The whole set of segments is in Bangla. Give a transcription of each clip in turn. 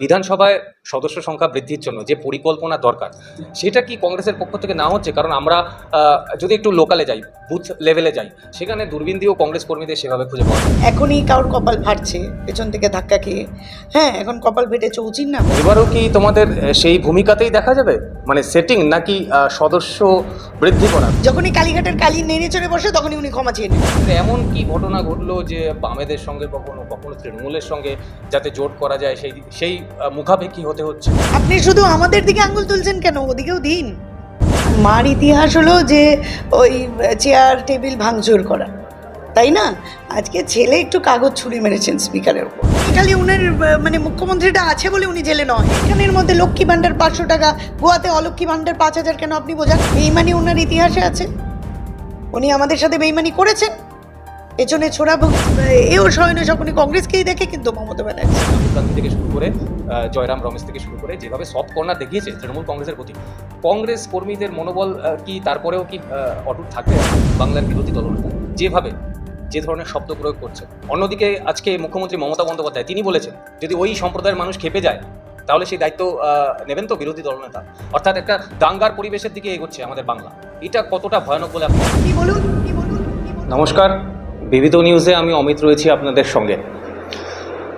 বিধানসভায় সদস্য সংখ্যা বৃদ্ধির জন্য যে পরিকল্পনা দরকার সেটা কি কংগ্রেসের পক্ষ থেকে না হচ্ছে? কারণ আমরা যদি একটু লোকালে যাই বুথ লেভেলে যাই সেখানে দূরবীন দিয়েও কংগ্রেস কর্মীদের সেভাবে খুঁজে পাওয়া এখনই কারোর কপাল ফাটছে পেছন থেকে ধাক্কা খেয়ে। হ্যাঁ এখন কপাল ফেটে চৌচির না। এবারও কি তোমাদের সেই ভূমিকাতেই দেখা যাবে? মানে সেটিং নাকি সদস্য বৃদ্ধি করা? যখনই কালীঘাটের কালী নেড়ে চড়ে বসে তখনই উনি ক্ষমা চেয়ে নেন এমন কি ঘটনা ঘটলো যে বামেদের সঙ্গে কখনো কখনো তৃণমূলের সঙ্গে যাতে জোট করা যায় সেই সেই মুখাপেক্ষি হতে হচ্ছে। আপনি শুধু আমাদের দিকে আঙ্গুল তুলছেন কেন? ওদিকেও দিন। মার ইতিহাস হলো যে ওই চেয়ার টেবিল ভাঙচুর করা। তাই না? আজকে ছেলে একটু কাগজ ছুঁড়ে মেরেছেন স্পিকারের উপর। খালি উনার মানে মুখ্যমন্ত্রীটা আছে বলে উনি জেলে নয়। এখানের মধ্যে লক্ষ্মী ভাণ্ডার পাঁচশো টাকা, গোয়াতে অলক্ষ্মী ভাণ্ডার পাঁচ হাজার কেন আপনি বোঝান? বেইমানি ওনার ইতিহাসে আছে। উনি আমাদের সাথে বেইমানি করেছেন। পেছনে ছোড়া এও শয়নে সকলে কংগ্রেসকেই দেখে কিন্তু মমতা ব্যানার্জি। গান্ধী থেকে শুরু করে জয়রাম রমেশ থেকে শুরু করে যেভাবে সফট কর্নার দেখিয়েছে তৃণমূল কংগ্রেসের প্রতি কংগ্রেস কর্মীদের মনোবল কি তারপরেও কি অটুট থাকবে? বাংলার বিরোধী দলনেতা যেভাবে যে ধরনের শব্দ প্রয়োগ করছে। অন্যদিকে আজকে মুখ্যমন্ত্রী মমতা বন্দ্যোপাধ্যায় তিনি বলেছেন যদি ওই সম্প্রদায়ের মানুষ খেপে যায় তাহলে সেই দায়িত্ব নেবেন তো বিরোধী দলনেতা অর্থাৎ একটা দাঙ্গার পরিবেশের দিকে এগোচ্ছে আমাদের বাংলা। এটা কতটা ভয়ানক বলে আপনি বলুন? নমস্কার। বিবিধ নিউজে আমি অমিত রয়েছি আপনাদের সঙ্গে।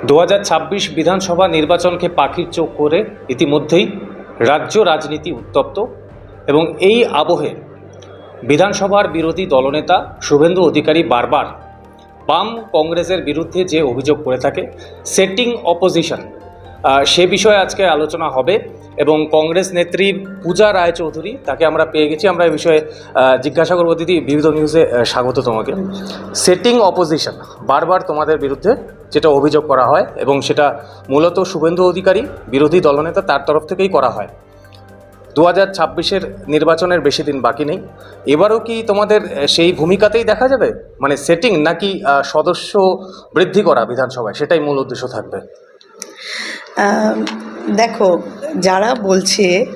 দু হাজার ছাব্বিশ বিধানসভা নির্বাচনকে পাখির চোখ করে ইতিমধ্যেই রাজ্য রাজনীতি উত্তপ্ত এবং এই আবহে বিধানসভার বিরোধী দলনেতা শুভেন্দু অধিকারী বারবার বাম কংগ্রেসের বিরুদ্ধে যে অভিযোগ করে থাকে সেটিং অপোজিশন সে বিষয়ে আজকে আলোচনা হবে। এবং কংগ্রেস নেত্রী পূজা রায়চৌধুরী, তাকে আমরা পেয়ে গেছি। আমরা এই বিষয়ে জিজ্ঞাসা করব দিদি বিবিধ নিউজে স্বাগত তোমাকে। সেটিং অপোজিশন বারবার তোমাদের বিরুদ্ধে যেটা অভিযোগ করা হয় এবং সেটা মূলত শুভেন্দু অধিকারী, বিরোধী দলনেতা তার তরফ থেকেই করা হয়। দু হাজার ছাব্বিশের নির্বাচনের বেশি দিন বাকি নেই। এবারও কি তোমাদের সেই ভূমিকাতেই দেখা যাবে? মানে সেটিং নাকি সদস্য বৃদ্ধি করা বিধানসভায়? সেটাই মূল উদ্দেশ্য থাকবে। দেখো যারা বলছে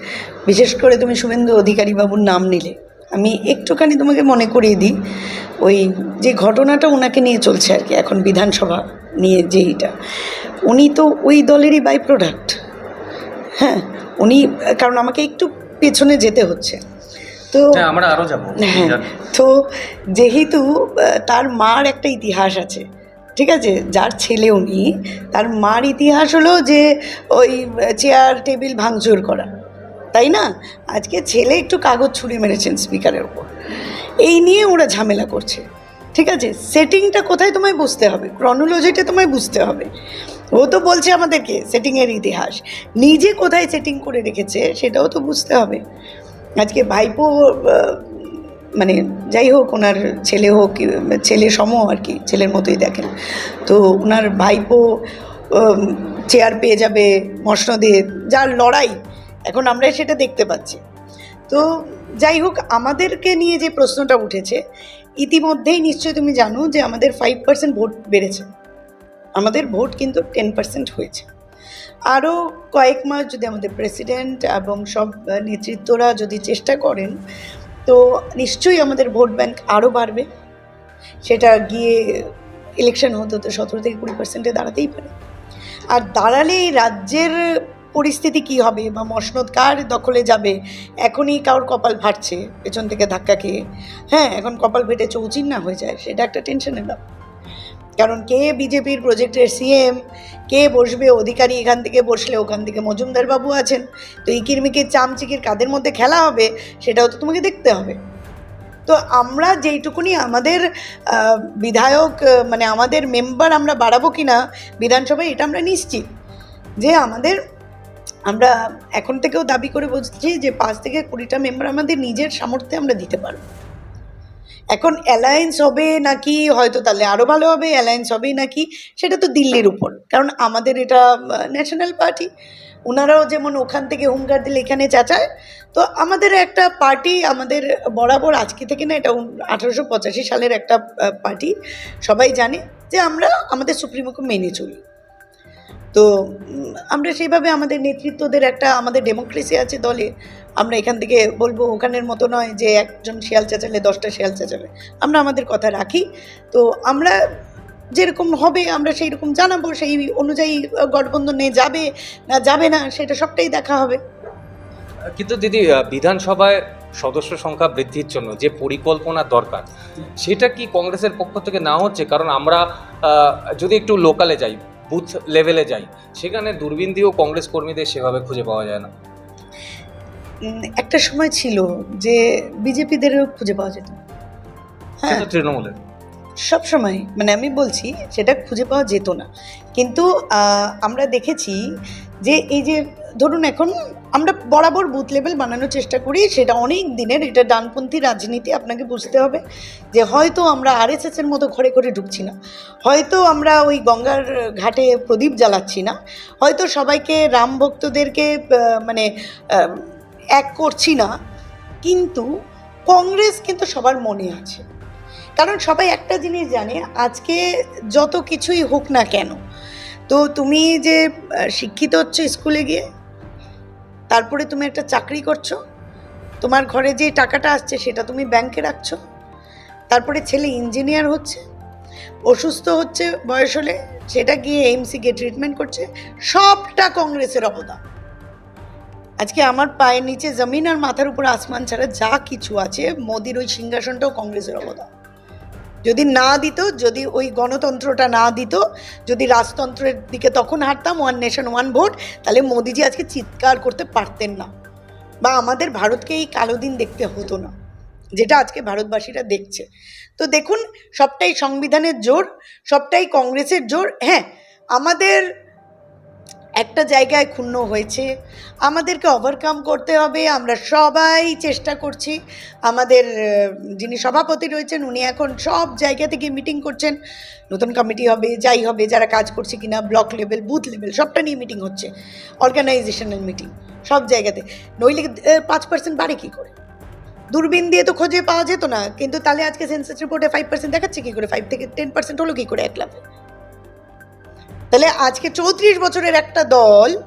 বিশেষ করে তুমি শুভেন্দু অধিকারী বাবুর নাম নিলে আমি একটুখানি তোমাকে মনে করিয়ে দিই ওই যে ঘটনাটা ওনাকে নিয়ে চলছে আর কি এখন বিধানসভা নিয়ে যেইটা উনি তো ওই দলেরই বাই প্রোডাক্ট হ্যাঁ উনি কারণ আমাকে একটু পেছনে যেতে হচ্ছে। তো হ্যাঁ আমরা আরও যাব। হ্যাঁ তো যেহেতু তার মার একটা ইতিহাস আছে ঠিক আছে? যার ছেলে উনি, তার মার ইতিহাস হলো যে ওই চেয়ার টেবিল ভাঙচুর করা। তাই না? আজকে ছেলে একটু কাগজ ছুঁড়ে মেরেছেন স্পিকারের উপর। এই নিয়ে ওরা ঝামেলা করছে। ঠিক আছে? সেটিংটা কোথায় তোমায় বুঝতে হবে? ক্রনোলজিটা তোমায় বুঝতে হবে। ও তো বলছে আমাদেরকে সেটিংয়ের ইতিহাস। নিজে কোথায় সেটিং করে রেখেছে সেটাও তো বুঝতে হবে। আজকে ভাইপো মানে যাই হোক, ওনার ছেলে হোক, ছেলে সম আর কি, ছেলের মতোই দেখেন। তো ওনার ভাইপো চেয়ার পেয়ে যাবে মসনদে, যার লড়াই এখন আমরা সেটা দেখতে পাচ্ছি। তো যাই হোক, আমাদেরকে নিয়ে যে প্রশ্নটা উঠেছে, ইতিমধ্যেই নিশ্চয়ই তুমি জানো যে আমাদের ফাইভ পার্সেন্ট ভোট বেড়েছে। আমাদের ভোট কিন্তু টেন পার্সেন্ট হয়েছে। আরও কয়েক মাস যদি আমাদের প্রেসিডেন্ট এবং সব নেতৃত্বরা যদি চেষ্টা করেন তো নিশ্চয়ই আমাদের ভোট ব্যাংক আরও বাড়বে। সেটা গিয়ে ইলেকশন হতে হতে সতেরো থেকে কুড়ি পার্সেন্টে দাঁড়াতেই পারে। আর দাঁড়ালে রাজ্যের পরিস্থিতি কি হবে বা মসনদ কার দখলে যাবে, এখনই কারোর কপাল ফাটছে পেছন থেকে ধাক্কা খেয়ে। হ্যাঁ এখন কপাল ফেটে চৌচির না হয়ে যায়, সেটা একটা টেনশনের ব্যাপার। কারণ কে বিজেপির প্রজেক্টের সিএম কে বসবে? অধিকারী এখান থেকে বসলে ওখান থেকে মজুমদার বাবু আছেন। তো এই কিরমিকির চামচিকির কাদের মধ্যে খেলা হবে, সেটাও তো তোমাকে দেখতে হবে। তো আমরা যেইটুকুনি আমাদের বিধায়ক মানে আমাদের মেম্বার আমরা বাড়াবো কি না বিধানসভায়, এটা আমরা নিশ্চিত। যে আমাদের, আমরা এখন থেকেও দাবি করে বলছি যে পাঁচ থেকে কুড়িটা মেম্বার আমাদের নিজের সামর্থ্যে আমরা দিতে পারব। এখন অ্যালায়েন্স হবে নাকি, হয়তো তাহলে আরও ভালো হবে অ্যালায়েন্স হবেই নাকি, সেটা তো দিল্লির উপর। কারণ আমাদের এটা ন্যাশনাল পার্টি ওনারাও যেমন ওখান থেকে হুঙ্কার দিলে, এখানে চাচায় তো আমাদের একটা পার্টি আমাদের বরাবর আজকে থেকে না, এটা আঠারোশো পঁচাশি সালের একটা পার্টি সবাই জানে যে আমরা আমাদের সুপ্রিমোকে মেনে চলি। তো আমরা সেইভাবে আমাদের নেতৃত্বদের একটা আমাদের ডেমোক্রেসি আছে দলে, আমরা এখান থেকে বলব ওখানের মতো নয় যে একজন শিয়াল চেঁচালে দশটা শিয়াল চেঁচাবে। আমরা আমাদের কথা রাখি। তো আমরা যেরকম হবে আমরা সেই রকম জানাব, সেই অনুযায়ী গঠবন্ধনে যাবে না যাবে না সেটা সবটাই দেখা হবে। কিন্তু দিদি বিধানসভায় সদস্য সংখ্যা বৃদ্ধির জন্য যে পরিকল্পনা দরকার, সেটা কি কংগ্রেসের পক্ষ থেকে না হচ্ছে? কারণ আমরা যদি একটু লোকালে যাই বুথ লেভেলে যাই সেখানে দূরবীন দিয়েও কংগ্রেস কর্মীদের সেভাবে খুঁজে পাওয়া যায় না। একটা সময় ছিল যে বিজেপিদেরও খুঁজে পাওয়া যেত। হ্যাঁ। তৃণমূলের। সব সময় মানে আমি বলছি সেটা খুঁজে পাওয়া যেত না। কিন্তু আমরা দেখেছি যে এই যে, ধরুন এখন আমরা বরাবর বুথ লেভেল বানানোর চেষ্টা করি, সেটা অনেক দিনের, এটা ডানপন্থী রাজনীতি, আপনাকে বুঝতে হবে যে হয়তো আমরা আরএসএস এর মতো ঘরে ঘরে ঢুকছি না। হয়তো আমরা ওই গঙ্গার ঘাটে প্রদীপ জ্বালাচ্ছি না। হয়তো সবাইকে রাম ভক্তদেরকে মানে এক করছি না। কিন্তু কংগ্রেস কিন্তু সবার মনে আছে। কারণ সবাই একটা জিনিস জানে, আজকে যত কিছুই হোক না কেন তো তুমি যে শিক্ষিত হচ্ছে স্কুলে গিয়ে, তারপরে তুমি একটা চাকরি করছ, তোমার ঘরে যে টাকাটা আসছে সেটা তুমি ব্যাংকে রাখছো, তারপরে ছেলে ইঞ্জিনিয়ার হচ্ছে, অসুস্থ হচ্ছে, বয়স হলে সেটা গিয়ে এইমসি গিয়ে ট্রিটমেন্ট করছে, সবটা কংগ্রেসের অবদান। আজকে আমার পায়ের নিচে জমিন আর মাথার উপর আসমান ছাড়া যা কিছু আছে, মোদির ওই সিংহাসনটাও কংগ্রেসের অবদান। যদি না দিত, যদি ওই গণতন্ত্রটা না দিত, যদি রাজতন্ত্রের দিকে তখন হারতাম ওয়ান নেশন ওয়ান ভোট তাহলে মোদিজি আজকে চিৎকার করতে পারতেন না। বা আমাদের ভারতকে এই কালো দিন দেখতে হতো না, যেটা আজকে ভারতবাসীরা দেখছে। তো দেখুন, সবটাই সংবিধানের জোর, সবটাই কংগ্রেসের জোর। হ্যাঁ আমাদের একটা জায়গায় ক্ষুণ্ণ হয়েছে। আমাদেরকে ওভারকাম করতে হবে। আমরা সবাই চেষ্টা করছি। আমাদের যিনি সভাপতি রয়েছেন, উনি এখন সব জায়গা থেকে মিটিং করছেন। নতুন কমিটি হবে, যাই হবে, যারা কাজ করছে কিনা ব্লক লেভেল বুথ লেভেল সবটা নিয়ে মিটিং হচ্ছে। অর্গানাইজেশনাল মিটিং সব জায়গাতে। নইলে পাঁচ পার্সেন্ট বাড়ে কী করে? দূরবীন দিয়ে তো খোঁজে পাওয়া যেত না। কিন্তু তাহলে আজকে সেন্সাস রিপোর্টে ফাইভ পার্সেন্ট দেখাচ্ছে কী করে? ফাইভ থেকে টেন পার্সেন্ট হলো কী করে? এক লাফে। তাহলে আজকে চৌত্রিশ বছরের একটা দল,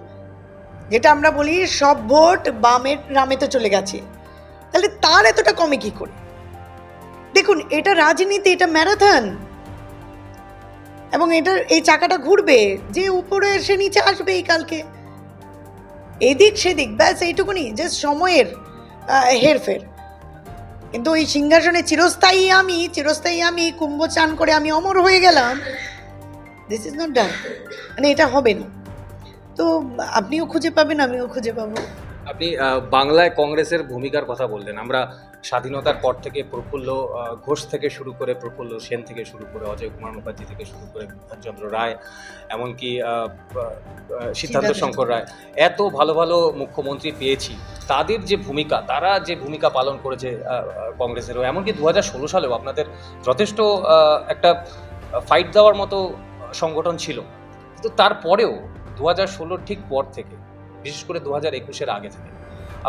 যেটা আমরা বলি সব ভোট বামের রামেতে চলে গেছে। তাহলে তার এতটা কমে কি করে? দেখুন, এটা রাজনীতি, এটা ম্যারাথন। এবং এটার এই চাকাটা ঘুরবে, যে উপরে সে নিচে আসবে এই কালকে। এদিক সেদিক, ব্যাস এইটুকুনি যে সময়ের হেরফের। কিন্তু ওই সিংহাসনে চিরস্থায়ী আমি চিরস্থায়ী আমি, কুম্ভ চান করে আমি অমর হয়ে গেলাম। দিস ইজ নট ডান মানে এটা হবে না। তো আপনিও খুঁজে পাবেন আমিও খুঁজে পাবো। আপনি বাংলায় কংগ্রেসের ভূমিকার কথা বললেন। আমরা স্বাধীনতার পর থেকে প্রফুল্ল ঘোষ থেকে শুরু করে প্রফুল্ল সেন থেকে শুরু করে অজয় কুমার মুখার্জি থেকে শুরু করে বিধানচন্দ্র রায় এমনকি সিদ্ধার্থ শঙ্কর রায় এত ভালো ভালো মুখ্যমন্ত্রী পেয়েছি। তাদের যে ভূমিকা তারা যে ভূমিকা পালন করেছে কংগ্রেসেরও এমনকি দু হাজার ষোলো সালেও আপনাদের যথেষ্ট একটা ফাইট দেওয়ার মতো সংগঠন ছিল। কিন্তু তারপরেও দু হাজার ষোলোর ঠিক পর থেকে, বিশেষ করে দু হাজার একুশের আগে থেকে,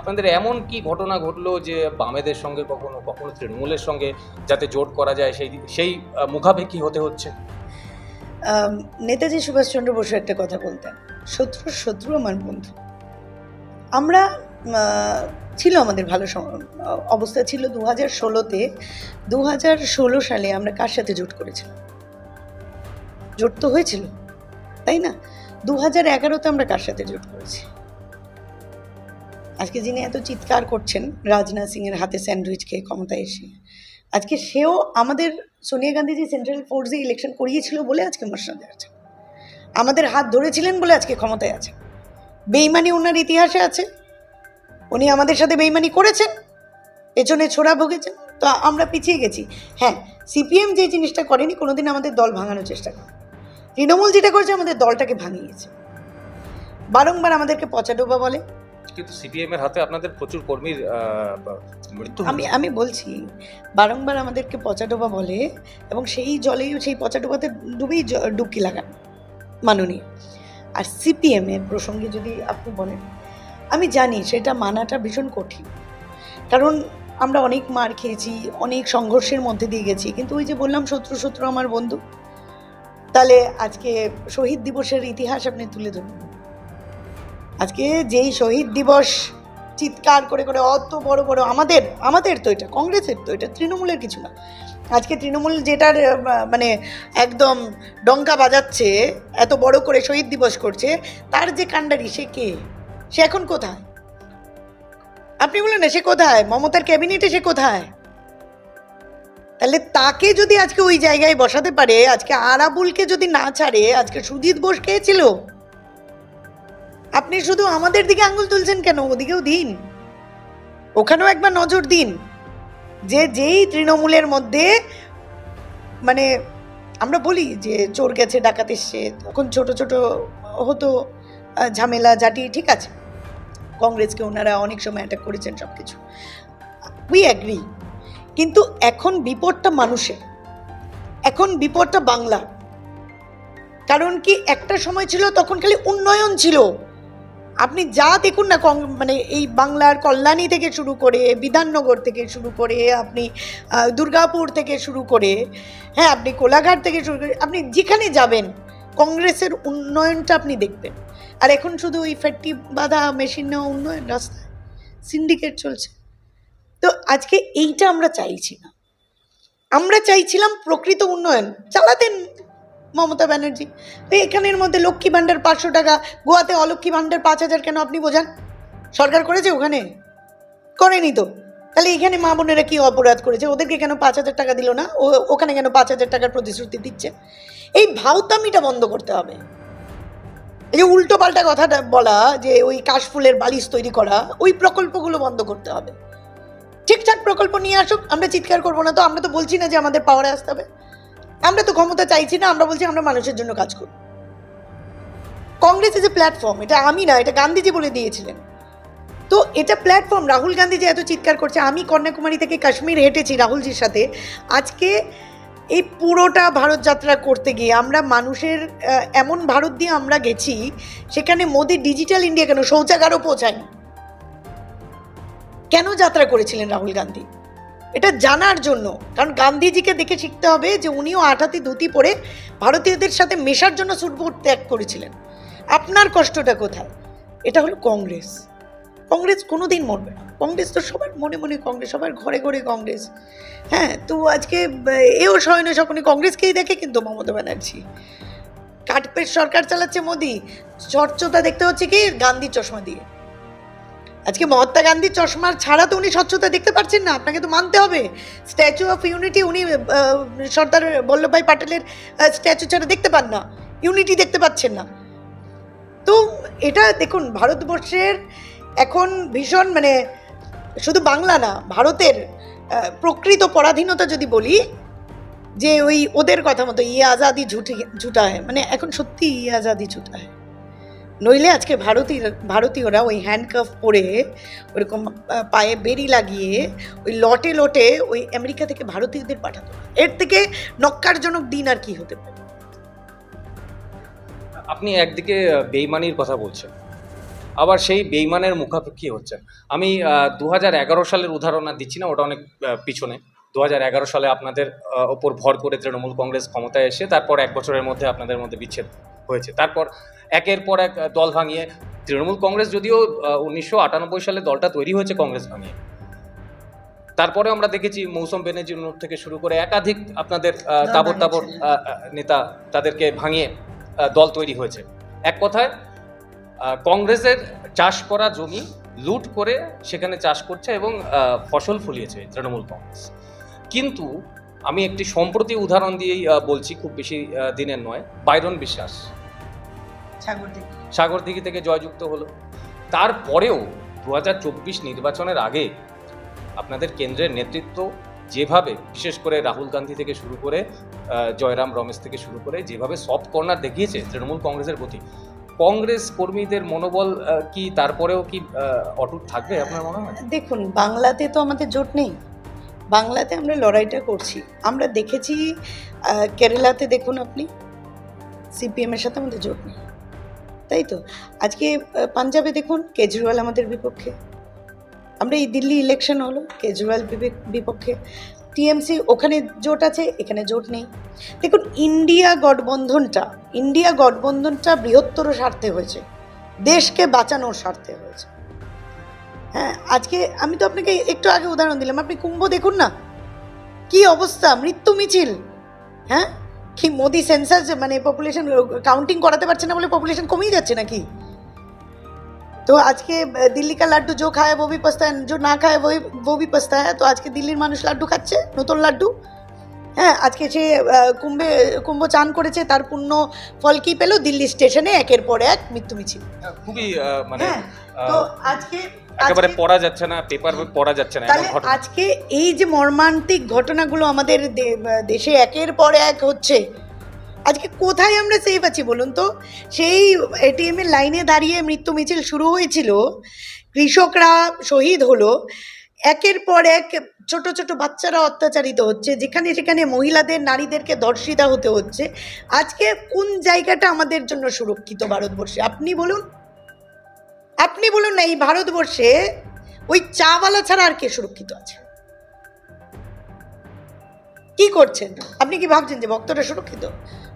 আপনাদের এমন কি ঘটনা ঘটলো যে বামেদের সঙ্গে কখনো কখনো তৃণমূলের সঙ্গে যাতে জোট করা যায়, সেই সেই মুখাপেক্ষি হতে হচ্ছে? নেতাজি সুভাষচন্দ্র বসু একটা কথা বলতেন, শত্রু শত্রু আমার বন্ধু। আমরা ছিল আমাদের ভালো অবস্থা ছিল দু হাজার ষোলোতে দু হাজার ষোলো সালে আমরা কার সাথে জোট করেছিলাম? জোট তো হয়েছিল, তাই না? দু হাজার এগারোতে আমরা কার সাথে জোট করেছি? আজকে যিনি এত চিৎকার করছেন, রাজনাথ সিংয়ের হাতে স্যান্ডউইচ খেয়ে ক্ষমতায় এসে, আজকে সেও আমাদের সোনিয়া গান্ধী যে সেন্ট্রাল ফোর্সে ইলেকশন করিয়েছিল বলে আজকে মর্যাদা আছে আমাদের হাত ধরেছিলেন বলে আজকে ক্ষমতায় আছে। বেইমানি ওনার ইতিহাসে আছে। উনি আমাদের সাথে বেইমানি করেছেন, পেছনে ছোড়া ভুগেছেন। তো আমরা পিছিয়ে গেছি। হ্যাঁ সিপিএম যে জিনিসটা করেনি, কোনোদিন আমাদের দল ভাঙানোর চেষ্টা করে তৃণমূল যেটা করেছে আমাদের দলটাকে ভাঙিয়েছে। বারংবার আমাদেরকে পচাডোবা বলে। কিন্তু সিপিএম এর হাতে আপনাদের প্রচুর কর্মীর মৃত্যু আমি আমি বলছি বারংবার আমাদেরকে পচাডোবা বলে এবং সেই জলেই সেই পচাডোবাতে ডুবেই ডুবকি লাগান। মাননীয়। আর সিপিএম এর প্রসঙ্গে যদি আপনি বলেন আমি জানি সেটা মানাটা ভীষণ কঠিন। কারণ আমরা অনেক মার খেয়েছি অনেক সংঘর্ষের মধ্যে দিয়ে গেছি কিন্তু ওই যে বললাম শত্রু শত্রু আমার বন্ধু। তাহলে আজকে শহীদ দিবসের ইতিহাস আপনি তুলে ধরুন। আজকে যেই শহীদ দিবস চিৎকার করে করে অত বড় বড় আমাদের আমাদের তো এটা, কংগ্রেসের তো এটা, তৃণমূলের কিছু না। আজকে তৃণমূল যেটার মানে একদম ডঙ্কা বাজাচ্ছে, এত বড় করে শহীদ দিবস করছে, তার যে কাণ্ডারি সে কে? সে এখন কোথায়? আপনি বলেন না, সে কোথায়? মমতার ক্যাবিনেটে সে কোথায়? তাহলে তাকে যদি আজকে ওই জায়গায় বসাতে পারে, আজকে আরাবুলকে যদি না ছাড়ে, আজকে সুজিত বোস কে ছিল? আপনি শুধু আমাদের দিকে আঙ্গুল তুলছেন কেন? ওদিকেও দিন। ওখানেও একবার নজর দিন। যে যেই তৃণমূলের মধ্যে মানে আমরা বলি যে চোর গেছে, ডাকাত এসছে, তখন ছোট ছোট হতো ঝামেলা জাটি ঠিক আছে। কংগ্রেসকে ওনারা অনেক সময় অ্যাটাক করেছেন সব কিছু উই অ্যাগ্রি কিন্তু এখন বিপদটা মানুষের। এখন বিপদটা বাংলা কারণ কি একটা সময় ছিল, তখন খালি উন্নয়ন ছিল। আপনি যা দেখুন না মানে এই বাংলার কল্যাণী থেকে শুরু করে, বিধাননগর থেকে শুরু করে, আপনি দুর্গাপুর থেকে শুরু করে হ্যাঁ আপনি কোলাঘাট থেকে শুরু করে, আপনি যেখানে যাবেন, কংগ্রেসের উন্নয়নটা আপনি দেখবেন। আর এখন শুধু ওই ফ্যাক্টরি বাধা, মেশিন নেওয়া, উন্নয়ন রাস্তায় সিন্ডিকেট চলছে। তো আজকে এইটা আমরা চাইছি না। আমরা চাইছিলাম প্রকৃত উন্নয়ন। চালাতেন মমতা ব্যানার্জি। তো এখানের মধ্যে লক্ষ্মী ভাণ্ডার পাঁচশো টাকা, গোয়াতে অলক্ষ্মী ভাণ্ডার পাঁচ হাজার কেন আপনি বোঝান? সরকার করেছে ওখানে? করেনি তো। তাহলে এখানে মা বোনেরা কী অপরাধ করেছে? ওদেরকে কেন পাঁচ হাজার টাকা দিল না? ও ওখানে কেন পাঁচ হাজার টাকার প্রতিশ্রুতি দিচ্ছে? এই ভাওতামিটা বন্ধ করতে হবে। এই যে উল্টো পাল্টা কথাটা বলা যে ওই কাশফুলের বালিশ তৈরি করা, ওই প্রকল্পগুলো বন্ধ করতে হবে। ঠিকঠাক প্রকল্প নিয়ে আসুক, আমরা চিৎকার করব না তো, আমরা তো বলছি না যে আমাদের পাওয়ারে আসতে হবে। আমরা তো ক্ষমতা চাইছি না, আমরা বলছি আমরা মানুষের জন্য কাজ করব। কংগ্রেস ইজ এ প্ল্যাটফর্ম এটা আমি না, এটা গান্ধীজি বলে দিয়েছিলেন। তো এটা প্ল্যাটফর্ম রাহুল গান্ধী যে এত চিৎকার করছে, আমি কন্যাকুমারী থেকে কাশ্মীর হেঁটেছি রাহুলজির সাথে। আজকে এই পুরোটা ভারত যাত্রা করতে গিয়ে আমরা মানুষের এমন ভারত দিয়ে আমরা গেছি, সেখানে মোদি ডিজিটাল ইন্ডিয়া কেন, শৌচাগারও পৌঁছায়নি। কেন যাত্রা করেছিলেন রাহুল গান্ধী? এটা জানার জন্য। কারণ গান্ধীজিকে দেখে শিখতে হবে যে উনিও আঠাতি ধুতি পরে ভারতীয়দের সাথে মেশার জন্য সুটবুট ত্যাগ করেছিলেন। আপনার কষ্টটা কোথায়? এটা হলো কংগ্রেস। কংগ্রেস কোনো দিন মরবে না। কংগ্রেস তো সবার মনে মনে কংগ্রেস, সবার ঘরে ঘরে কংগ্রেস। হ্যাঁ তো আজকে এও শয়নে সকলে কংগ্রেসকেই দেখে কিন্তু মমতা ব্যানার্জি। কাটপেট সরকার চালাচ্ছে মোদি। চর্চতা দেখতে হচ্ছে কি? গান্ধী চশমা দিয়ে। আজকে মহাত্মা গান্ধীর চশমার ছাড়া তো উনি স্বচ্ছতা দেখতে পাচ্ছেন না, আপনাকে তো মানতে হবে। স্ট্যাচু অফ ইউনিটি উনি সর্দার বল্লভভাই প্যাটেলের স্ট্যাচু ছাড়া দেখতে পান না ইউনিটি দেখতে পাচ্ছেন না। তো এটা দেখুন, ভারতবর্ষের এখন ভীষণ মানে শুধু বাংলা না, ভারতের প্রকৃত পরাধীনতা যদি বলি, যে ওই ওদের কথা মতো ইয়ে আজাদি ঝুঠে ঝুটা হয় মানে এখন সত্যি ইয়ে আজাদি ঝুটা হয় নইলে আজকে ভারতীয়, ভারতীয়রা ওই হ্যান্ডকাফ পরে ওরকম পায়ে বেরি লাগিয়ে ওই লটে লটে ওই আমেরিকা থেকে ভারতীয়দের পাঠাতো। এর থেকে নক্কারজনক দিন আর কি হতে পারে? আপনি একদিকে বেইমানির কথা বলছেন, আবার সেই বেইমানের মুখাপেক্ষি হচ্ছেন। আমি দু সালের উদাহরণ দিচ্ছি না, ওটা অনেক পিছনে। দু সালে আপনাদের ওপর ভর করে তৃণমূল কংগ্রেস ক্ষমতায় এসে, তারপর এক বছরের মধ্যে আপনাদের মধ্যে বিচ্ছেদ। হয়েছে। তারপর একের পর এক দল ভাঙিয়ে তৃণমূল কংগ্রেস যদিও উনিশশো আটানব্বই সালে দলটা তৈরি হয়েছে কংগ্রেস ভাঙিয়ে। তারপরে আমরা দেখেছি মৌসুম বেনার্জির থেকে শুরু করে একাধিক আপনাদের তাবর তাবর নেতা তাদেরকে ভাঙিয়ে দল তৈরি হয়েছে। এক কথায় কংগ্রেসের চাষ করা জমি লুট করে সেখানে চাষ করছে এবং ফসল ফলিয়েছে তৃণমূল কংগ্রেস। কিন্তু আমি একটি সম্প্রতি উদাহরণ দিয়েই বলছি খুব বেশি দিনের নয়। বাইরন বিশ্বাস। সাগরদিঘি থেকে জয়যুক্ত হলো। তারপরেও দু হাজার চব্বিশ নির্বাচনের আগে আপনাদের কেন্দ্রের নেতৃত্ব যেভাবে বিশেষ করে রাহুল গান্ধী থেকে শুরু করে জয়রাম রমেশ থেকে শুরু করে যেভাবে সফট কর্নার দেখিয়েছে তৃণমূল কংগ্রেসের প্রতি কংগ্রেস কর্মীদের মনোবল কি তারপরেও কি অটুট থাকবে আপনার মনে হয়? দেখুন বাংলাতে তো আমাদের জোট নেই। বাংলাতে আমরা লড়াইটা করছি। আমরা দেখেছি কেরালাতে দেখুন আপনি সিপিএমের সাথে আমাদের জোট নেই। তাই তো? আজকে পাঞ্জাবে দেখুন, কেজরিওয়াল আমাদের বিপক্ষে। আমরা এই দিল্লি ইলেকশন হলো, কেজরিওয়াল বিপক্ষে। টিএমসি ওখানে জোট আছে, এখানে জোট নেই। দেখুন, ইন্ডিয়া গঠবন্ধনটা ইন্ডিয়া গঠবন্ধনটা বৃহত্তর স্বার্থে হয়েছে। দেশকে বাঁচানোর স্বার্থে হয়েছে। হ্যাঁ আজকে আমি তো আপনাকে একটু আগে উদাহরণ দিলাম। আপনি কুম্ভ দেখুন না। কি অবস্থা? মৃত্যু মিছিল। হ্যাঁ? কি মোদি সেন্সাস মানে পপুলেশন কাউন্টিং করাতে পারছে না বলে পপুলেশন কমেই যাচ্ছে নাকি? তো আজকে দিল্লি কা লাড্ডু জো খায় ববি পস্তায় পস্তা জো না খায় ওই ববি পস্তায় পস্তা হ্যাঁ? তো আজকে দিল্লির মানুষ লাড্ডু খাচ্ছে নতুন লাড্ডু। হ্যাঁ আজকে সে কুম্ভে কুম্ভ চান করেছে তার পুণ্য ফল কি পেল? দিল্লি স্টেশনে একের পর এক মৃত্যু মিছিল। হ্যাঁ, খুবই মানে হ্যাঁ। তো আজকে একেবারে পড়া যাচ্ছে না পেপার পড়া যাচ্ছে না তাহলে আজকে এই যে মর্মান্তিক ঘটনাগুলো আমাদের দেশে একের পর এক হচ্ছে আজকে কোথায় আমরা সেফ আছি বলুন তো? সেই এটিএম এর লাইনে দাঁড়িয়ে মৃত্যু মিছিল শুরু হয়েছিল কৃষকরা শহীদ হলো একের পর এক ছোট ছোট বাচ্চারা অত্যাচারিত হচ্ছে যেখানে সেখানে মহিলাদের নারীদেরকে ধর্ষিতা হতে হচ্ছে। আজকে কোন জায়গাটা আমাদের জন্য সুরক্ষিত ভারতবর্ষে? আপনি বলুন। আপনি বলুন না, এই ভারতবর্ষে ওই চাওয়ালা ছাড়া আর কে সুরক্ষিত আছে? কি করছেন? আপনি কি ভাবছেন যে ভক্তরা সুরক্ষিত?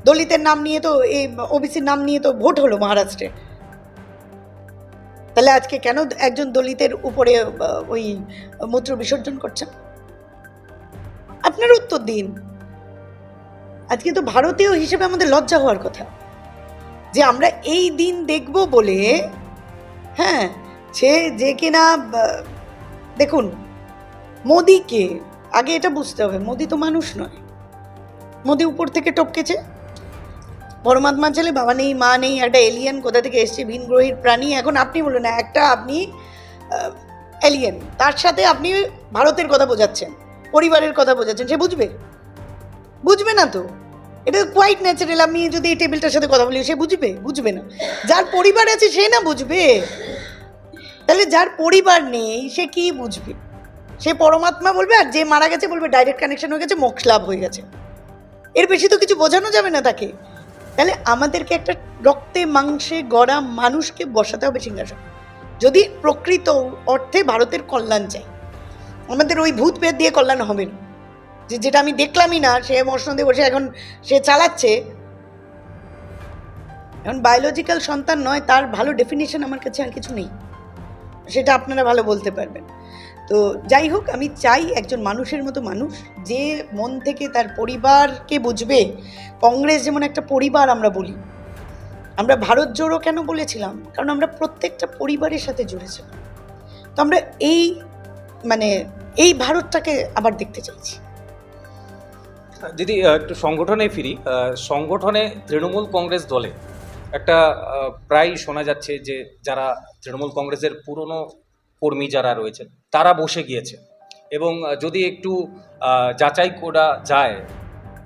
দলিতের নাম নিয়ে তো, এই ওবিসির নাম নিয়ে তো ভোট হলো মহারাষ্ট্রে। তাহলে আজকে কেন একজন দলিতের উপরে ওই মূত্র বিসর্জন করছেন? আপনার উত্তর দিন। আজকে তো ভারতীয় হিসেবে আমাদের লজ্জা হওয়ার কথা। যে আমরা এই দিন দেখব বলে হ্যাঁ সে যে কিনা, দেখুন, মোদিকে, আগে এটা বুঝতে হবে, মোদি তো মানুষ নয়। মোদি উপর থেকে টপকেছে। পরমাত্মা ছেলে, বাবা নেই, মা নেই, একটা এলিয়েন কোথা থেকে এসছে ভিনগ্রহীর প্রাণী, এখন আপনি বলুন না, একটা আপনি এলিয়েন তার সাথে আপনি ভারতের কথা বোঝাচ্ছেন, পরিবারের কথা বোঝাচ্ছেন, সে বুঝবে? বুঝবে না তো? এটা কোয়াইট ন্যাচারাল আমি যদি এই টেবিলটার সাথে কথা বলি, সে বুঝবে বুঝবে না। যার পরিবার আছে, সে না বুঝবে। তাহলে যার পরিবার নেই, সে কি বুঝবে? সে পরমাত্মা বলবে, আর যে মারা গেছে বলবে ডাইরেক্ট কানেকশন হয়ে গেছে, মোক্ষ লাভ হয়ে গেছে। এর বেশি তো কিছু বোঝানো যাবে না তাকে। তাহলে আমাদেরকে একটা রক্তে, মাংসে গড়া মানুষকে বসাতে হবে সিংহাসন। যদি প্রকৃত অর্থে ভারতের কল্যাণ চাই, আমাদের ওই ভূত পেট দিয়ে কল্যাণ হবে না। যে যেটা আমি দেখলামই না, সে মসনদে বসে এখন সে চালাচ্ছে। এখন বায়োলজিক্যাল সন্তান নয়, তার ভালো ডেফিনেশন আমার কাছে আর কিছু নেই। সেটা আপনারা ভালো বলতে পারবেন। তো যাই হোক, আমি চাই একজন মানুষের মতো মানুষ, যে মন থেকে তার পরিবারকে বুঝবে। কংগ্রেস যেমন একটা পরিবার আমরা বলি। আমরা ভারত জোড়ো কেন বলেছিলাম? কারণ আমরা প্রত্যেকটা পরিবারের সাথে জুড়েছিলাম। তো আমরা এই মানে এই ভারতটাকে আবার দেখতে চাইছি। দিদি একটু সংগঠনে ফিরি। সংগঠনে তৃণমূল কংগ্রেস দলে একটা প্রায় শোনা যাচ্ছে যে যারা তৃণমূল কংগ্রেসের পুরনো কর্মী যারা রয়েছেন, তারা বসে গিয়েছে। এবং যদি একটু যাচাই করা যায়,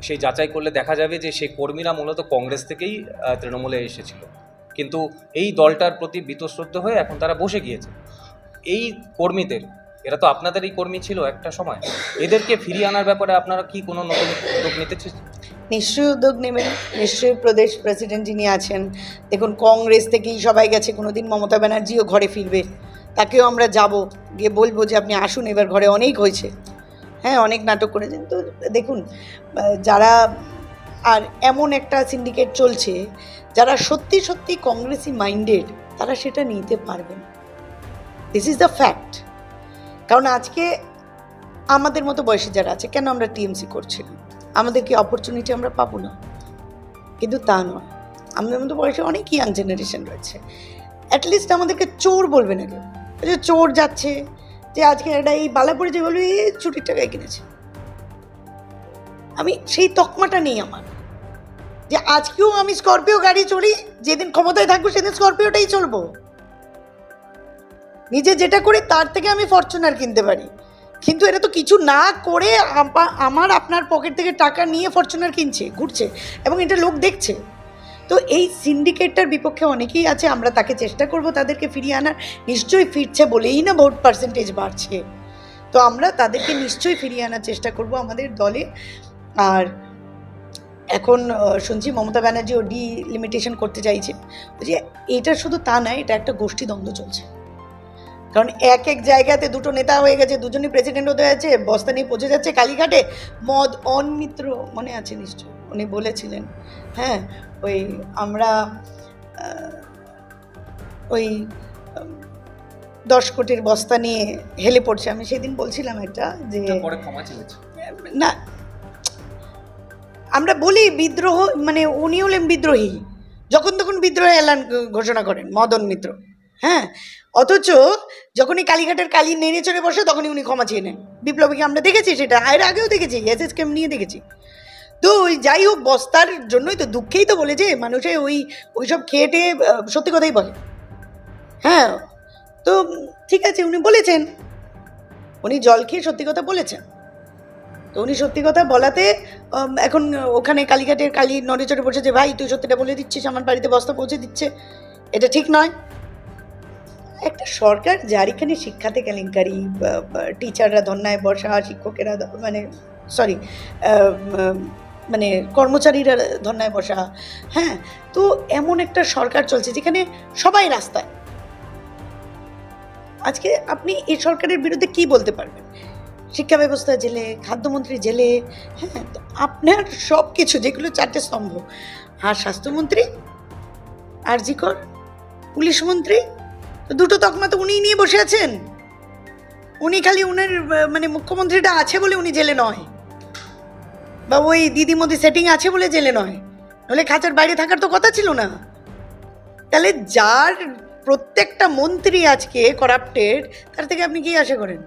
সেই যাচাই করলে দেখা যাবে যে সেই কর্মীরা মূলত কংগ্রেস থেকেই তৃণমূলে এসেছিল। কিন্তু এই দলটার প্রতি বীতশ্রদ্ধ হয়ে এখন তারা বসে গিয়েছে। এই কর্মীদের এরা তো আপনাদেরই কর্মী ছিল একটা সময়। এদেরকে ফিরিয়ে আনার ব্যাপারে আপনারা কি কোনো নতুন উদ্যোগ নিতে নিশ্চয়ই উদ্যোগ নেবেন। নিশ্চয়ই প্রদেশ প্রেসিডেন্ট যিনি আছেন, দেখুন কংগ্রেস থেকেই সবাই গেছে, কোনোদিন মমতা ব্যানার্জিও ঘরে ফিরবে। তাকেও আমরা যাব, গিয়ে বলব যে আপনি আসুন, এবার ঘরে অনেক হয়েছে। হ্যাঁ অনেক নাটক করেছেন। তো দেখুন যারা আর এমন একটা সিন্ডিকেট চলছে, যারা সত্যি সত্যি কংগ্রেসি মাইন্ডেড, তারা সেটা নিতে পারবেন দিস ইজ দ্য ফ্যাক্ট কারণ আজকে আমাদের মতো বয়সী যারা আছে, কেন আমরা টিএমসি করছি না আমাদের কি অপরচুনিটি আমরা পাবো না? কিন্তু তা নয়। আমাদের মতো বয়সে অনেক ইয়াং জেনারেশন রয়েছে। অ্যাটলিস্ট আমাদেরকে চোর বলবে না কেউ। যে চোর যাচ্ছে, যে আজকে একটা এই বালাপুরে যে বলবে, এই ছুটির টাকায় কিনেছে। আমি সেই তকমাটা নেই আমার। যে আজকেও আমি স্করপিও গাড়ি চড়ি, যেদিন ক্ষমতায় থাকব, সেদিন স্করপিওটাই চলবো। নিজে যেটা করি, তার থেকে আমি ফরচুনার কিনতে পারি। কিন্তু এটা তো কিছু না করে আমার আপনার পকেট থেকে টাকা নিয়ে ফরচুনার কিনছে, ঘুরছে এবং এটা লোক দেখছে। তো এই সিন্ডিকেটটার বিপক্ষে অনেকেই আছে, আমরা তাকে চেষ্টা করব তাদেরকে ফিরিয়ে আনার। নিশ্চয়ই ফিরছে বলেই না ভোট পার্সেন্টেজ বাড়ছে। তো আমরা তাদেরকে নিশ্চয়ই ফিরিয়ে আনার চেষ্টা করব আমাদের দলে। আর এখন শুনছি মমতা ব্যানার্জিও ডিলিমিটেশন করতে চাইছে। যে এটা শুধু তা নয়, এটা একটা গোষ্ঠী দ্বন্দ্ব চলছে। কারণ এক এক জায়গাতে দুটো নেতা হয়ে গেছে দুজনই প্রেসিডেন্ট হতে যাচ্ছে বস্তা নিয়ে পৌঁছে যাচ্ছে কালীঘাটে। মদ অনমিত্র মনে আছে নিশ্চয় উনি বলেছিলেন। হ্যাঁ ওই আমরা ওই দশ কোটির বস্তা নিয়ে হেলে পড়ছে। আমি সেদিন বলছিলাম একটা যে না আমরা বলি বিদ্রোহ মানে উনি হলেন বিদ্রোহী। যখন তখন বিদ্রোহ এলান ঘোষণা করেন মদন মিত্র হ্যাঁ অথচ যখনই কালীঘাটের কালী নেড়ে চড়ে বসে, তখনই উনি ক্ষমা চেয়ে নেন। বিপ্লবীকে আমরা দেখেছি সেটা, এর আগেও দেখেছি এস এস কেম নিয়ে দেখেছি। তো ওই যাই হোক, বস্তার জন্যই তো দুঃখেই তো বলেছে মানুষে ওই, ওইসব খেয়েটে সত্যি কথাই বলে। হ্যাঁ তো ঠিক আছে, উনি বলেছেন। উনি জল খেয়ে সত্যি কথা বলেছেন। তো উনি সত্যি কথা বলাতে এখন ওখানে কালীঘাটের কালী নড়ে চড়ে বসে যে, ভাই, তুই সত্যিটা বলে দিচ্ছিস, আমার বাড়িতে বস্তা পৌঁছে দিচ্ছে। এটা ঠিক নয়। একটা সরকার যার এখানে শিক্ষাতে কেলেঙ্কারি টিচাররা ধন্যায় বসা, শিক্ষকেরা মানে সরি মানে কর্মচারীরা ধন্যায় বসা হ্যাঁ? তো এমন একটা সরকার চলছে যেখানে সবাই রাস্তায়। আজকে আপনি এই সরকারের বিরুদ্ধে কি বলতে পারবেন? শিক্ষা ব্যবস্থা জেলে, খাদ্যমন্ত্রী জেলে হ্যাঁ? তো আপনার সব কিছু যেগুলো চারটে স্তম্ভ, আর স্বাস্থ্যমন্ত্রী আরজিকর পুলিশ মন্ত্রী তো দুটো তকমা তো উনিই নিয়ে বসে আছেন। উনি খালি উনার মানে মুখ্যমন্ত্রীটা আছে বলে উনি জেলে নয়। বা ওই দিদি মোদি সেটিং আছে বলে জেলে নয়। নাহলে খাঁচার বাইরে থাকার তো কথা ছিল না। তাহলে যার প্রত্যেকটা মন্ত্রী আজকে করাপ্টেড তার থেকে আপনি কি আশা করেন?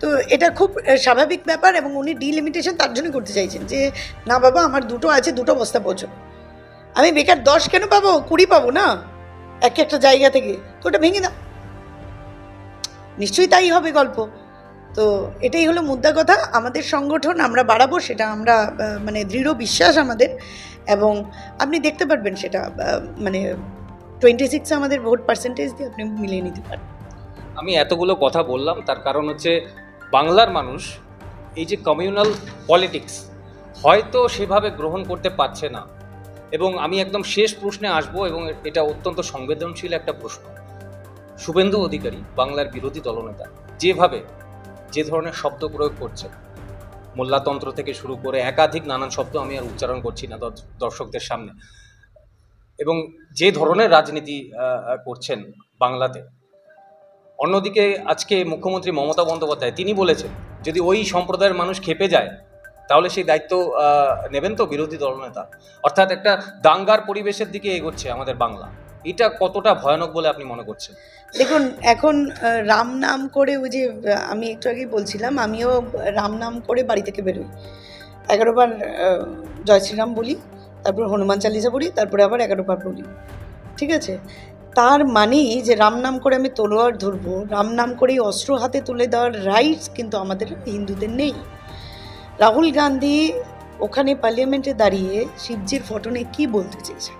তো এটা খুব স্বাভাবিক ব্যাপার এবং উনি ডিলিমিটেশন তার জন্য করতে চাইছেন যে, না বাবা, আমার দুটো আছে, দুটো বস্তা পৌঁছো। আমি বেকার দশ কেন পাবো? কুড়ি পাবো না? এক একটা জায়গা থেকে, তো ওটা ভেঙে দাও। নিশ্চয়ই তাই হবে গল্প। তো এটাই হলো মুদ্রা কথা। আমাদের সংগঠন আমরা বাড়াবো, সেটা আমরা মানে দৃঢ় বিশ্বাস আমাদের। এবং আপনি দেখতে পারবেন সেটা মানে টোয়েন্টি সিক্সে আমাদের ভোট পার্সেন্টেজ দিয়ে আপনি মিলিয়ে নিতে পারেন। আমি এতগুলো কথা বললাম, তার কারণ হচ্ছে বাংলার মানুষ এই যে কমিউনাল পলিটিক্স হয়তো সেভাবে গ্রহণ করতে পারছে না। এবং আমি একদম শেষ প্রশ্নে আসব এবং এটা অত্যন্ত সংবেদনশীল একটা প্রশ্ন। শুভেন্দু অধিকারী, বাংলার বিরোধী দলনেতা, যেভাবে যে ধরনের শব্দ প্রয়োগ করছে মোল্লাতন্ত্র থেকে শুরু করে একাধিক নানান শব্দ আমি আর উচ্চারণ করছি না দর্শ- দর্শকদের সামনে। এবং যে ধরনের রাজনীতি করছেন বাংলাতে, অন্যদিকে আজকে মুখ্যমন্ত্রী মমতা বন্দ্যোপাধ্যায়, তিনি বলেছেন, যদি ওই সম্প্রদায়ের মানুষ খেপে যায় তাহলে সেই দায়িত্ব নেবেন তো বিরোধী দলনেতা। অর্থাৎ একটা দাঙ্গার পরিবেশের দিকে এগোচ্ছে আমাদের বাংলা। এটা কতটা ভয়ানক বলে আপনি মনে করছেন? দেখুন, এখন রাম নাম করে ওই যে আমি একটু আগেই বলছিলাম, আমিও রাম নাম করে বাড়ি থেকে বেরোই। এগারোবার জয় শ্রীরাম বলি, তারপর হনুমান চালিসা বলি তারপরে আবার এগারোবার বলি। ঠিক আছে? তার মানেই যে রাম নাম করে আমি তলোয়ার ধরবো, রাম নাম করেই অস্ত্র হাতে তুলে দেওয়ার রাইটস কিন্তু আমাদের হিন্দুদের নেই। রাহুল গান্ধী ওখানে পার্লিয়ামেন্টে দাঁড়িয়ে শিবজির ফটো নিয়ে কী বলতে চেয়েছে?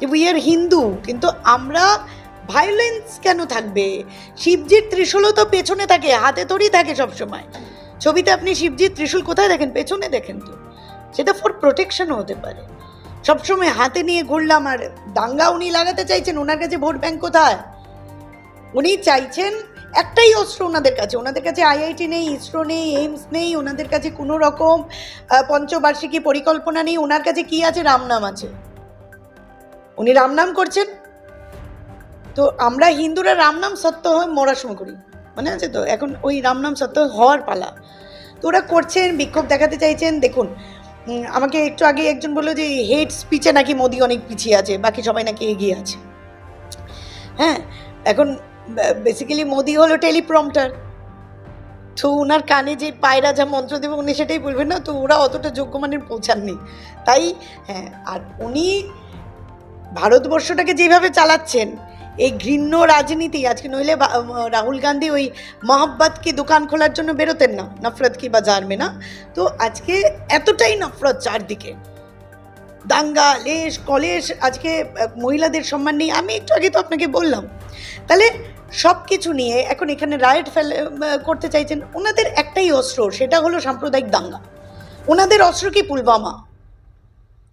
যে উই আর হিন্দু কিন্তু আমরা ভায়োলেন্স কেন থাকবে? শিবজির ত্রিশূলও তো পেছনে থাকে, হাতে তৈরি থাকে সবসময়। ছবিতে আপনি শিবজির ত্রিশূল কোথায় দেখেন? পেছনে দেখেন তো। সেটা ফর প্রোটেকশনও হতে পারে। সবসময় হাতে নিয়ে ঘুরলাম আর দাঙ্গা উনি লাগাতে চাইছেন, ওনার কাছে ভোট ব্যাংক কোথায়? উনি চাইছেন একটাই অস্ত্র ওনাদের কাছে। ওনাদের কাছে আইআইটি নেই ইসরো নেই এইমস নেই, ওনাদের কাছে কোনো রকম পঞ্চবার্ষিকী পরিকল্পনা নেই। ওনার কাছে কি আছে? রামনাম আছে। উনি রামনাম করছেন। তো আমরা হিন্দুরা রামনাম সত্য হয়ে মরার সময় করি। মনে আছে তো? এখন ওই রামনাম সত্য হওয়ার পালা। তো ওরা করছেন, বিক্ষোভ দেখাতে চাইছেন। দেখুন আমাকে একটু আগে একজন বলল যে, হেড স্পিচে নাকি মোদি অনেক পিছিয়ে আছে, বাকি সবাই নাকি এগিয়ে আছে। হ্যাঁ এখন বেসিক্যালি মোদি হলো টেলিপ্রম্পটার তো ওনার কানে যে পায়রা যা মন্ত্র দেবে, উনি সেটাই বলবেন না, তো ওরা অতটা যোগ্য যোগ্যমানের পৌঁছাননি। তাই হ্যাঁ আর উনি ভারতবর্ষটাকে যেভাবে চালাচ্ছেন, এই ঘৃণ্য রাজনীতি, আজকে নইলে রাহুল গান্ধী ওই মোহাব্বত কি দোকান খোলার জন্য বেরোতেন না, নফরত কি বাজার মে না? তো আজকে এতটাই নফরত চারদিকে। দাঙ্গা, লেশ, কলেশ, আজকে মহিলাদের সম্মান নেই, আমি একটু আগে তো আপনাকে বললাম। তাহলে সব কিছু নিয়ে এখন এখানে রায়ট ফেলে করতে চাইছেন, ওনাদের একটাই অস্ত্র, সেটা হলো সাম্প্রদায়িক দাঙ্গা। ওনাদের অস্ত্র কি পুলবামা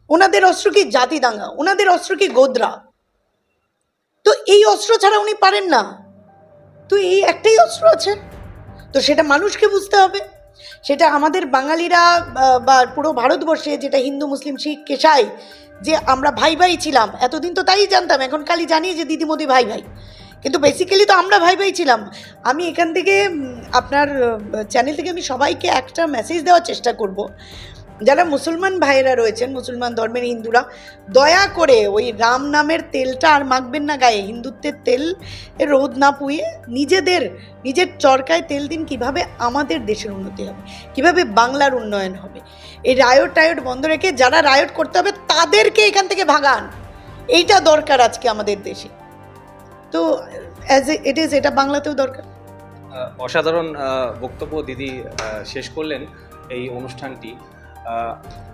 ওনাদের অস্ত্র কি জাতি দাঙ্গা? ওনাদের অস্ত্র কি গোদরা? তো এই অস্ত্র ছাড়া উনি পারেন না। তো এই একটাই অস্ত্র আছে। তো সেটা মানুষকে বুঝতে হবে। সেটা আমাদের বাঙালিরা, বা- পুরো ভারতবর্ষে যেটা হিন্দু, মুসলিম, শিখ, কেশাই, যে আমরা ভাই ভাই ছিলাম, এতদিন তো তাই জানতাম, এখন খালি জানি যে দিদি মোদি ভাই ভাই। কিন্তু বেসিক্যালি তো আমরা ভাই ভাই ছিলাম। আমি এখান থেকে আপনার চ্যানেল থেকে আমি সবাইকে একটা মেসেজ দেওয়ার চেষ্টা করব। যারা মুসলমান ভাইয়েরা রয়েছেন, মুসলমান ধর্মের হিন্দুরা, দয়া করে ওই রাম নামের তেলটা আর মাখবেন না গায়ে। হিন্দুত্বের তেল রোদ না পুয়ে নিজেদের, নিজের চরকায় তেল দিন কীভাবে আমাদের দেশের উন্নতি হবে, কীভাবে বাংলার উন্নয়ন হবে। এই রায়ট টায়ট বন্ধ রেখে যারা রায়ট করতে হবে, তাদেরকে এখান থেকে ভাগান। এইটা দরকার আজকে আমাদের দেশে। তো অ্যাজ ইট ইজ এটা বাংলাতেও দরকার। অসাধারণ বক্তব্য দিদি শেষ করলেন এই অনুষ্ঠানটি।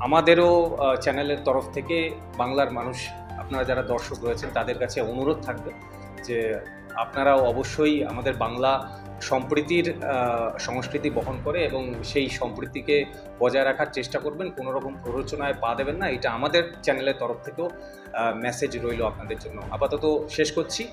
আমাদেরও চ্যানেলের তরফ থেকে বাংলার মানুষ, আপনারা যারা দর্শক রয়েছেন, তাদের কাছে অনুরোধ থাকবে যে আপনারাও অবশ্যই আমাদের বাংলা সম্প্রীতির সংস্কৃতি বহন করে এবং সেই সম্প্রীতিকে বজায় রাখার চেষ্টা করবেন। কোনো রকম প্ররোচনায় পা দেবেন না। এটা আমাদের চ্যানেলের তরফ থেকেও মেসেজ রইল আপনাদের জন্য। আপাতত শেষ করছি।